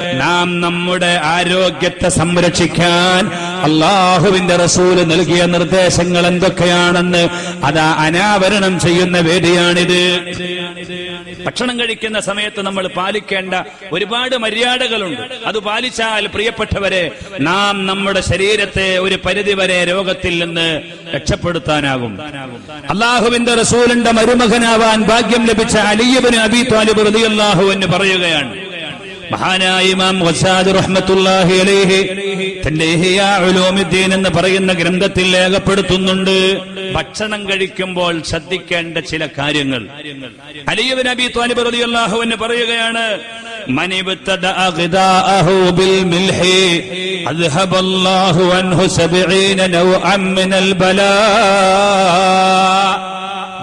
നാം നമ്മുടെ ആരോഗ്യത്തെ സംരക്ഷിക്കാൻ അള്ളാഹുവിന്റെ റസൂൽ നൽകിയ നിർദ്ദേശങ്ങൾ എന്തൊക്കെയാണെന്ന് അതാ അനാവരണം ചെയ്യുന്ന വേദിയാണിത്. ഭക്ഷണം കഴിക്കുന്ന സമയത്ത് നമ്മൾ പാലിക്കേണ്ട ഒരുപാട് മര്യാദകളുണ്ട്. അത് പാലിച്ചാൽ പ്രിയപ്പെട്ടവരെ നാം നമ്മുടെ ശരീരത്തെ ഒരു പരിധിവരെ രോഗത്തിൽ നിന്ന് രക്ഷപ്പെടുത്താനാകും. അള്ളാഹുവിന്റെ റസൂലിന്റെ മരുമകനാവാൻ ഭാഗ്യം ലഭിച്ച അലിയബിന് അബി താലിബ് റളിയല്ലാഹു എന്ന് പറയുകയാണ്. മഹാനായ ഇമാം വസാദ് റഹ്മത്തുല്ലാഹി അലൈഹി തന്റെ ഉലോമിദ്ദീൻ എന്ന് പറയുന്ന ഗ്രന്ഥത്തിൽ രേഖപ്പെടുത്തുന്നുണ്ട്. ഭക്ഷണം കഴിക്കുമ്പോൾ ശ്രദ്ധിക്കേണ്ട ചില കാര്യങ്ങൾ. അലിയബ് നബി ത്വാലിബ് റളിയല്ലാഹു എന്ന് പറയുകയാണ്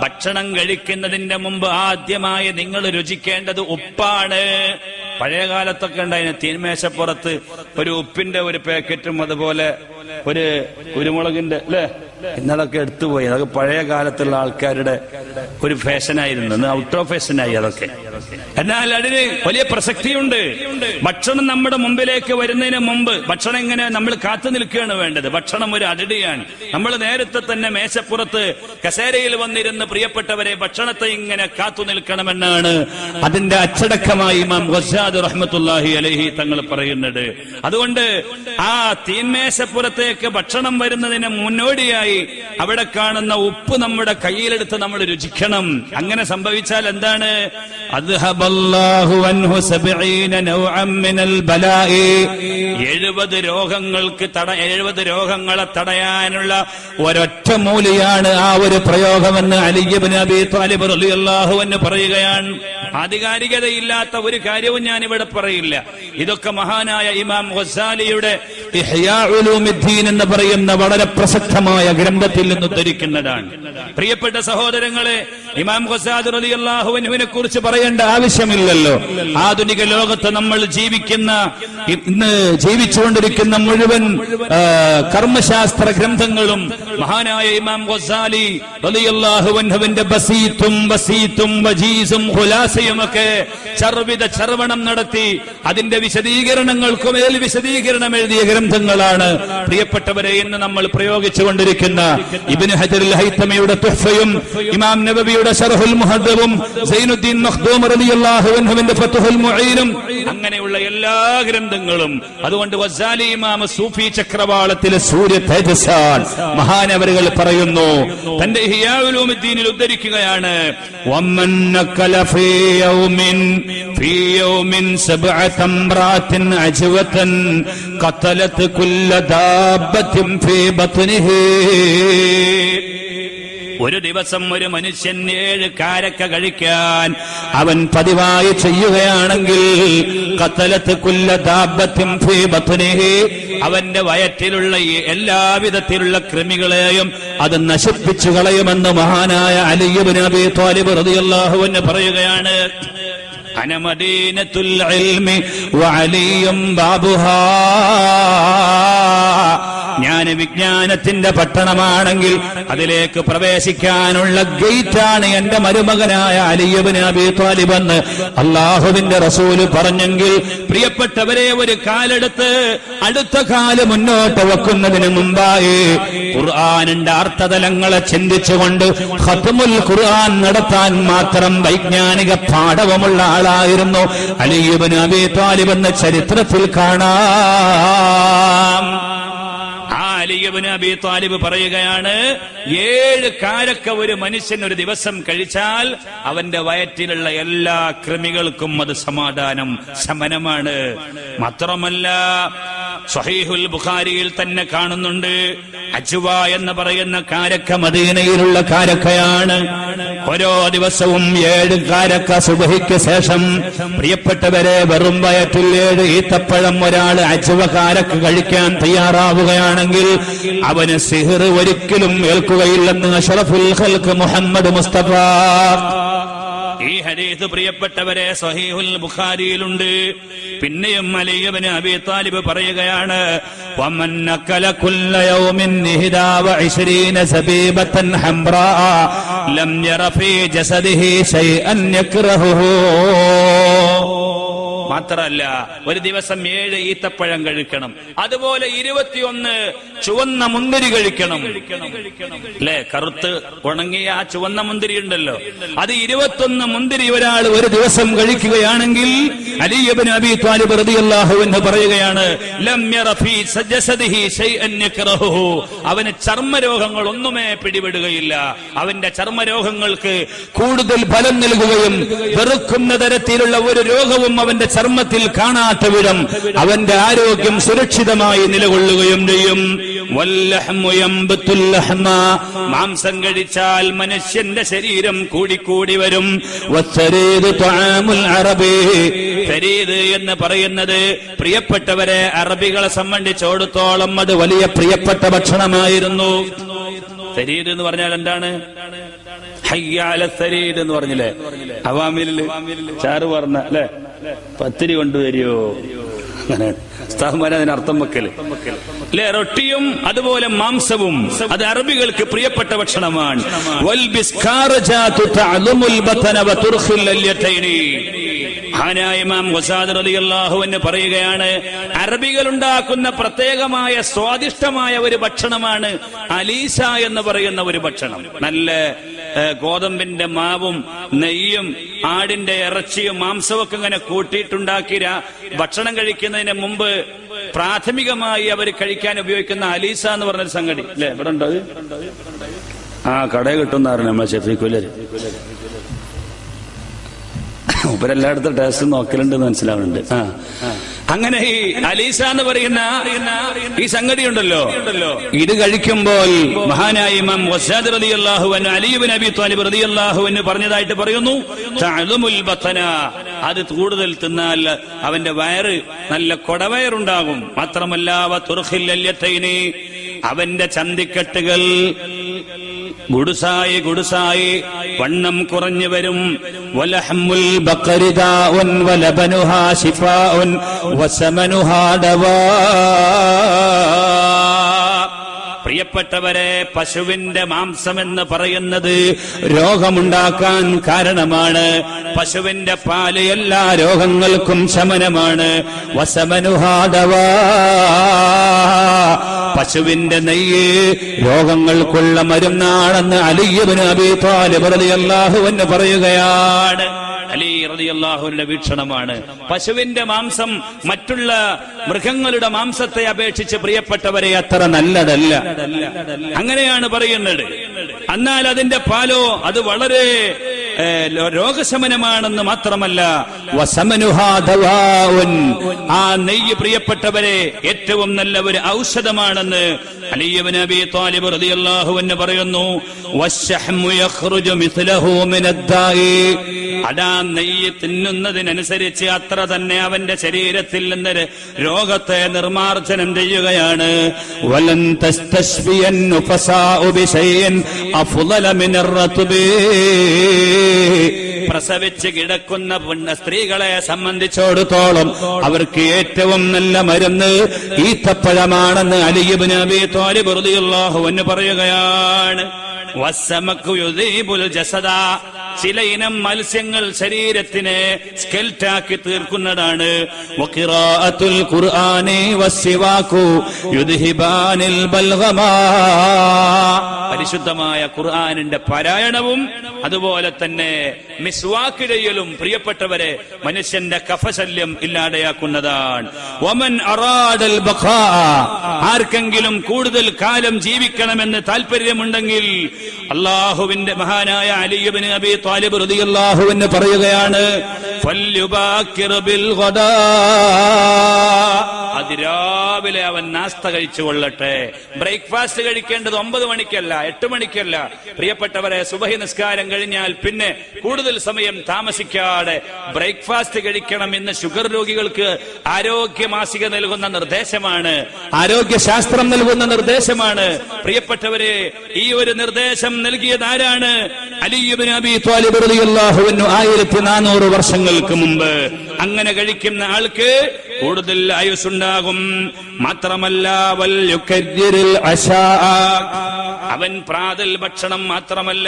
ഭക്ഷണം കഴിക്കുന്നതിന്റെ മുമ്പ് ആദ്യമായി നിങ്ങൾ രുചിക്കേണ്ടത് ഉപ്പാണ്. പഴയ കാലത്തൊക്കെ ഉണ്ടായിന് തീന്മേശപ്പുറത്ത് ഒരു ഉപ്പിന്റെ ഒരു പാക്കറ്റും അതുപോലെ ഒരു കുരുമുളകിന്റെ അല്ലേ? ഇന്നതൊക്കെ എടുത്തുപോയി. അതൊക്കെ പഴയ കാലത്തുള്ള ആൾക്കാരുടെ ഒരു ഫാഷനായിരുന്നു. ഔട്ട് ഓഫ് ഫാഷനായി അതൊക്കെ. എന്നാൽ അതിന് വലിയ പ്രസക്തിയുണ്ട്. ഭക്ഷണം നമ്മുടെ മുമ്പിലേക്ക് വരുന്നതിന് മുമ്പ് ഭക്ഷണം ഇങ്ങനെ നമ്മൾ കാത്തു നിൽക്കുകയാണ് വേണ്ടത്. ഭക്ഷണം ഒരു അതിടിയാണ് നമ്മൾ നേരത്തെ തന്നെ മേശപ്പുറത്ത് കസേരയിൽ വന്നിരുന്ന് പ്രിയപ്പെട്ടവരെ ഭക്ഷണത്തെ ഇങ്ങനെ കാത്തു നിൽക്കണമെന്നാണ് അതിന്റെ അച്ചടക്കമായി ഇമാം റഹ്മത്തുല്ലാഹി അലഹി തങ്ങൾ പറയുന്നത്. അതുകൊണ്ട് ആ തീന്മേശപ്പുറത്തേക്ക് ഭക്ഷണം വരുന്നതിന് മുന്നോടിയായി അവിടെ കാണുന്ന ഉപ്പ് നമ്മുടെ കയ്യിലെടുത്ത് നമ്മൾ രുചിക്കണം. അങ്ങനെ സംഭവിച്ചാൽ എന്താണ്? അദ്ഹബല്ലാഹു അൻഹു സബഈന നൗഅൻ മിനൽ ബലാഇ എഴുപത് രോഗങ്ങൾക്ക് തട എഴുപത് രോഗങ്ങളെ തടയാനുള്ള ഒരൊറ്റ മൂലിയാണ് ആ ഒരു പ്രയോഗമെന്ന് അലി ഇബ്നു അബി താലിബ് റളിയല്ലാഹു അൻഹു പറയുകയാണ്. ആധികാരികതയില്ലാത്ത ഒരു കാര്യവും ഞാൻ ഇവിടെ പറയില്ല. ഇതൊക്കെ മഹാനായ ഇമാം ഖസാലിയുടെ എന്ന് പറയുന്ന വളരെ പ്രസക്തമായ ഗ്രന്ഥത്തിൽ നിന്ന് ഉദ്ധരിക്കുന്നതാണ്. പ്രിയപ്പെട്ട സഹോദരങ്ങളെ ഇമാം ഖസാദ് റളിയല്ലാഹുവിനെ കുറിച്ച് പറയേണ്ട ആവശ്യമില്ലല്ലോ. ആധുനിക ലോകത്ത് നമ്മൾ ജീവിക്കുന്ന ഇന്ന് ജീവിച്ചുകൊണ്ടിരിക്കുന്ന മുഴുവൻ കർമ്മശാസ്ത്ര ഗ്രന്ഥങ്ങളും മഹാനായ ഇമാം ഖസാലി റളിയല്ലാഹുവിന്റെ ബസീത്തും ബസീത്തും വജീസും ഖുലാസയും ഒക്കെ ചർവിത ചർവണം നടത്തി അതിന്റെ വിശദീകരണങ്ങൾക്കുമേൽ വിശദീകരണം എഴുതിയ ഗ്രന്ഥങ്ങളാണ്. പ്രിയപ്പെട്ടവരെ ഇന്ന് നമ്മൾ പ്രയോഗിച്ചുകൊണ്ടിരിക്കുന്ന ഇബ്നു ഹജറുൽ ഹൈത്തമയുടെ തുഹ്ഫയും ഇമാം നബബിയുടെ ഷർഹുൽ മുഹദ്ദബും സൈനുദ്ദീൻ മഖ്ദൂം റളിയല്ലാഹു അൻഹുവിന്റെ ഫത്ഹുൽ മുഈനും അങ്ങനെയുള്ള എല്ലാ ഗ്രന്ഥങ്ങളും. അതുകൊണ്ട് വസാലി ഇമാം സൂഫി ചക്രവാളത്തിലെ സൂര്യ തേജസാൻ മഹാനവരുകൾ പറയുന്നു തന്റെ ഹിയാഉലൂമുദ്ദീനിൽ ഉദ്ധരിക്കുകയാണ് വമ്മൻ നക്കല ഫീ യൗമിൻ ഫീ അജ്വതൻ ദാബത്തിൻ ഫീ ബത്നിഹി. ഒരു ദിവസം ഒരു മനുഷ്യൻ ഏഴ് കാരക്ക കഴിക്കാൻ അവൻ പതിവായി ചെയ്യുകയാണെങ്കിൽ കത്തലത്ത് ബത്നിഹി. അവന്റെ വയറ്റിലുള്ള എല്ലാവിധത്തിലുള്ള കൃമികളെയും അത് നശിപ്പിച്ചു കളയുമെന്ന് മഹാനായ അലിയുബിൻ അബി റളിയല്ലാഹു അൻഹു പറയുകയാണ്. അന മദീനത്തുൽ ഇൽമി വഅലിയും ബാബുഹാ. ഞാൻ വിജ്ഞാനത്തിന്റെ പട്ടണമാണെങ്കിൽ അതിലേക്ക് പ്രവേശിക്കാനുള്ള ഗേറ്റാണ് എന്റെ മരുമകനായ അലിയബിന് അബി താലിബ് എന്ന് അള്ളാഹുവിന്റെ റസൂൽ പറഞ്ഞെങ്കിൽ പ്രിയപ്പെട്ടവരെ ഒരു കാലെടുത്ത് അടുത്ത കാൽ മുന്നോട്ട് വെക്കുന്നതിന് മുമ്പായി ഖുർആാനിന്റെ അർത്ഥതലങ്ങളെ ചിന്തിച്ചുകൊണ്ട് ഖത്മുൽ ഖുർആൻ നടത്താൻ മാത്രം വൈജ്ഞാനിക പാഠവുമുള്ള ആളായിരുന്നു അലിയുബിന് അബി താലിബ് എന്ന ചരിത്രത്തിൽ കാണാം. അലിയബിന് അബി താലിബ് പറയുകയാണ് ഏഴ് കാരക്ക ഒരു മനുഷ്യൻ ഒരു ദിവസം കഴിച്ചാൽ അവന്റെ വയറ്റിലുള്ള എല്ലാ കൃമികൾക്കും അത് സമാധാനം ശമനമാണ്. മാത്രമല്ല സഹീഹുൽ ബുഖാരിയിൽ തന്നെ കാണുന്നുണ്ട്. അജുവ എന്ന് പറയുന്ന കാരക്ക മദീനയിലുള്ള കാരക്കയാണ്. ഓരോ ദിവസവും ഏഴ് കാരക്ക സുബഹിക്ക് ശേഷം പ്രിയപ്പെട്ടവരെ വെറും വയറ്റിൽ ഏഴ് ഈത്തപ്പഴം ഒരാൾ അജുവ കാരക്ക കഴിക്കാൻ തയ്യാറാവുകയാണെങ്കിൽ അവന് സിഹിർ ഒരിക്കലും ഏൽക്കുകയില്ലെന്ന് അഷറഫുൽ ഖൽക്ക് മുഹമ്മദ് മുസ്തഫ ഈ ഹരീത് പ്രിയപ്പെട്ടവരെ സഹീഹുൽ ബുഖാരിയിലുണ്ട്. പിന്നെയും അലിയവന് അബി താലിബ് പറയുകയാണ് ലം യറ ജസദിഹി ശൈഅൻ യക്റഹുഹു മാത്രല്ല ഒരു ദിവസം ഏഴ് ഈത്തപ്പഴം കഴിക്കണം. അതുപോലെ ഇരുപത്തിയൊന്ന് ചുവന്ന മുന്തിരി കഴിക്കണം. അല്ലെ? കറുത്ത് ഉണങ്ങിയ ആ ചുവന്ന മുന്തിരി ഉണ്ടല്ലോ അത് ഇരുപത്തൊന്ന് മുന്തിരി ഒരാൾ ഒരു ദിവസം കഴിക്കുകയാണെങ്കിൽ അലിയബിൻ അബി താലിബ് റളിയല്ലാഹു അൻഹു പറയുകയാണ് ലം. അവന് ചർമ്മരോഗങ്ങൾ ഒന്നുമേ പിടിപെടുകയില്ല അവന്റെ ചർമ്മരോഗങ്ങൾക്ക് കൂടുതൽ ഫലം നൽകുകയും വെറുക്കുന്ന തരത്തിലുള്ള ഒരു രോഗവും അവന്റെ ചർമ്മത്തിൽ കാണാത്ത വിധം അവന്റെ ആരോഗ്യം സുരക്ഷിതമായി നിലകൊള്ളുകയും ചെയ്യും. മാംസം കഴിച്ചാൽ മനുഷ്യന്റെ ശരീരം കൂടിക്കൂടി വരും. എന്ന് പറയുന്നത് പ്രിയപ്പെട്ടവരെ അറബികളെ സംബന്ധിച്ചോടത്തോളം അത് വലിയ പ്രിയപ്പെട്ട ഭക്ഷണമായിരുന്നു. ഫരീദ് എന്ന് പറഞ്ഞാൽ എന്താണ്? ഹയ്യാല സരീദ് എന്ന് പറഞ്ഞില്ലേ? അവാമിൽ ചാറ് പറഞ്ഞ അല്ലെ? പത്തിരി കൊണ്ടുവരിയോ അങ്ങനെ. ഉസ്താദ്മാര് അതിനർത്ഥം വെക്കൽ. അല്ലെ റൊട്ടിയും അതുപോലെ മാംസവും അത് അറബികൾക്ക് പ്രിയപ്പെട്ട ഭക്ഷണമാണ്. പറയുകയാണ് അറബികൾ ഉണ്ടാക്കുന്ന പ്രത്യേകമായ സ്വാദിഷ്ടമായ ഒരു ഭക്ഷണമാണ് അലീസ എന്ന് പറയുന്ന ഒരു ഭക്ഷണം. നല്ല ഗോതമ്പിന്റെ മാവും നെയ്യും ആടിന്റെ ഇറച്ചിയും മാംസവും ഒക്കെ ഇങ്ങനെ കൂട്ടിയിട്ടുണ്ടാക്കിയ ഭക്ഷണം കഴിക്കുന്നതിന് മുമ്പ് പ്രാഥമികമായി അവർ കഴിക്കാൻ ഉപയോഗിക്കുന്ന അലീസ എന്ന് പറഞ്ഞൊരു സംഗതി. അല്ലെ ഇവിടെ ഉണ്ടോ അത്? ആ കട കിട്ടുന്നായിരുന്നു നമ്മളെ ഷെഫീഖുലര് ഉപരെല്ലായിടത്തും ടേസ്റ്റ് നോക്കലുണ്ട് മനസ്സിലാവുന്നുണ്ട്. ആ. അങ്ങനെ ഈ അലീസ എന്ന് പറയുന്ന ഈ സംഗതി ഉണ്ടല്ലോ ഇത് കഴിക്കുമ്പോൾ മഹാനായ ഇമാം വസാദ് റളിയല്ലാഹു അൻഹു അലി ഇബ്നു അബി താലിബ് റളിയല്ലാഹു അൻഹു പറഞ്ഞതായിട്ട് പറയുന്നു അത് കൂടുതൽ തിന്നാൽ അവന്റെ വയറ് നല്ല കൊടവയറുണ്ടാകും. മാത്രമല്ല വ തുർഖിൽ അവന്റെ ചന്തിക്കെട്ടുകൾ ഗുഡുസായി ഗുഡുസായി വണ്ണം കുറഞ്ഞു വരും. വലഹമ്മുൽ ബഖരി ദാഉൻ വലബനുഹാ ശിഫാഉൻ വസമനുഹാ ദവാ പ്രിയപ്പെട്ടവരെ പശുവിന്റെ മാംസം എന്ന് പറയുന്നത് രോഗമുണ്ടാക്കാൻ കാരണമാണ്. പശുവിന്റെ പാൽ എല്ലാ രോഗങ്ങൾക്കും ശമനമാണ്. വസമനുഹാദവാ. പശുവിന്റെ നെയ്യ് രോഗങ്ങൾക്കുള്ള മരുന്നാണെന്ന് അലിയബിന് അബി താലിബ് എന്ന് പറയുകയാണ്. അലി റളിയല്ലാഹുവിന്റെ വീക്ഷണമാണ്. പശുവിന്റെ മാംസം മറ്റുള്ള മൃഗങ്ങളുടെ മാംസത്തെ അപേക്ഷിച്ച് പ്രിയപ്പെട്ടവരെ അത്ര നല്ലതല്ല. അങ്ങനെയാണ് പറയുന്നത്. എന്നാൽ അതിന്റെ പാലോ അത് വളരെ രോഗശമനമാണെന്ന് മാത്രമല്ല. ആ നെയ്യ് പ്രിയപ്പെട്ടവരെ ഏറ്റവും നല്ല ഒരു ഔഷധമാണെന്ന് താലിബ് റളിയല്ലാഹു എന്ന് പറയുന്നു വശഹ്മു യഖ്റുജു മിസ്ലഹു. അതാ നെയ്യ് തിന്നുന്നതിനനുസരിച്ച് അത്ര തന്നെ അവന്റെ ശരീരത്തിൽ നിന്ന് രോഗത്തെ നിർമാർജനം ചെയ്യുകയാണ് വലൻ തസ്തശ്ഫിയൻ നുഫസാഉ ബിശൈഇൻ അഫ്ളല മിനർ റത്ബി. പ്രസവിച്ച് കിടക്കുന്ന പുണ്യ സ്ത്രീകളെ സംബന്ധിച്ചിടത്തോളം അവർക്ക് ഏറ്റവും നല്ല മരുന്ന് ഈത്തപ്പഴമാണെന്ന് അലിയബ് നബി താലിബ് അൻഹു പറയുകയാണ്. വസ്സമക്കു ജസദ. ചില ഇനം മത്സ്യങ്ങൾ ശരീരത്തിനെ സ്കെൽറ്റാക്കി തീർക്കുന്നതാണ്. പരിശുദ്ധമായ ഖുർആാനിന്റെ പാരായണവും അതുപോലെ തന്നെ മിസ്വാക്ക് പ്രിയപ്പെട്ടവരെ മനുഷ്യന്റെ കഫശല്യം ഇല്ലാതെയാക്കുന്നതാണ്. ഒമൻ അറാദൽ ആർക്കെങ്കിലും കൂടുതൽ കാലം ജീവിക്കണമെന്ന് താല്പര്യമുണ്ടെങ്കിൽ അള്ളാഹുവിന്റെ മഹാനായ അലിയബിന് അബി താലിബ് റളിയല്ലാഹു എന്ന് പറയുകയാണ്. അതിരാവിലെ അവൻ നാസ്ത കഴിച്ചു കൊള്ളട്ടെ. ബ്രേക്ക്ഫാസ്റ്റ് കഴിക്കേണ്ടത് ഒമ്പത് മണിക്കല്ല എട്ട് മണിക്കല്ല. പ്രിയപ്പെട്ടവരെ സുബഹി നിസ്കാരം കഴിഞ്ഞാൽ പിന്നെ കൂടുതൽ സമയം താമസിക്കാതെ ബ്രേക്ക്ഫാസ്റ്റ് കഴിക്കണം എന്ന് ഷുഗർ രോഗികൾക്ക് ആരോഗ്യ മാസിക നൽകുന്ന നിർദ്ദേശമാണ്. ആരോഗ്യ ശാസ്ത്രം നൽകുന്ന നിർദ്ദേശമാണ്. പ്രിയപ്പെട്ടവരെ ഈ ഒരു നിർദ്ദേശം നൽകിയത് ആരാണ്? അബി ത്വാലിബ് ആയിരത്തി നാനൂറ് വർഷങ്ങൾക്ക് മുമ്പ് അങ്ങനെ കഴിക്കുന്ന ആൾക്ക് കൂടുതൽ ആയുസ് ഉണ്ടാകും മാത്രമല്ല വൽ. അവൻ പ്രാതൽ ഭക്ഷണം മാത്രമല്ല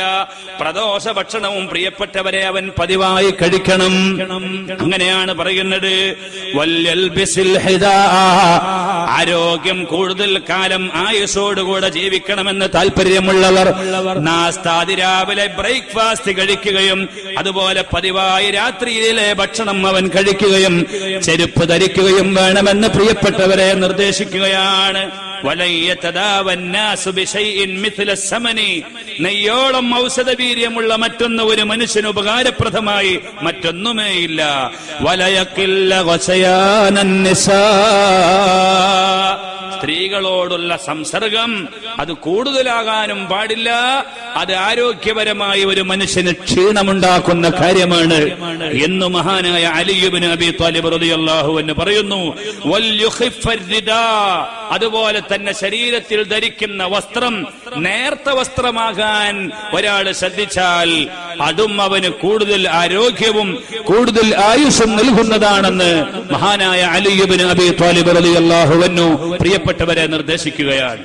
പ്രദോഷ ഭക്ഷണവും പ്രിയപ്പെട്ടവരെ അവൻ പതിവായി കഴിക്കണം അങ്ങനെയാണ് പറയുന്നത്. ആരോഗ്യം കൂടുതൽ കാലം ആയുസോടുകൂടെ ജീവിക്കണമെന്ന് താല്പര്യമുള്ളവർ നാസ്താതി രാവിലെ ബ്രേക്ക്ഫാസ്റ്റ് കഴിക്കുകയും അതുപോലെ പതിവായി രാത്രിയിലെ ഭക്ഷണം അവൻ കഴിക്കുകയും ചെരുപ്പ് ധരിക്കുകയും വേണമെന്ന് പ്രിയപ്പെട്ടവരെ നിർദ്ദേശിക്കുകയാണ് നെയ്യോളം ഔഷധ വീര്യമുള്ള മറ്റൊന്ന് ഒരു മനുഷ്യന് ഉപകാരപ്രദമായി മറ്റൊന്നുമേ ഇല്ല വലയക്കില്ല സ്ത്രീകളോടുള്ള സംസർഗം അത് കൂടുതലാകാനും പാടില്ല അത് ആരോഗ്യപരമായി ഒരു മനുഷ്യന് ക്ഷീണമുണ്ടാക്കുന്ന കാര്യമാണ് എന്ന് മഹാനായ അലിയുബിന് അബി താലിബ് റളിയല്ലാഹു എന്ന് പറയുന്നു. അതുപോലെ തന്നെ ശരീരത്തിൽ ധരിക്കുന്ന വസ്ത്രം നേർത്ത വസ്ത്രമാകാൻ ഒരാൾ ശ്രദ്ധിച്ചാൽ അതും അവന് കൂടുതൽ ആരോഗ്യവും കൂടുതൽ ആയുസ്സും നൽകുന്നതാണെന്ന് മഹാനായ അലിയുബിന് അബി താലിബ് റളിയല്ലാഹു അൻഹു പ്രിയപ്പെട്ടവരെ നിർദ്ദേശിക്കുകയാണ്.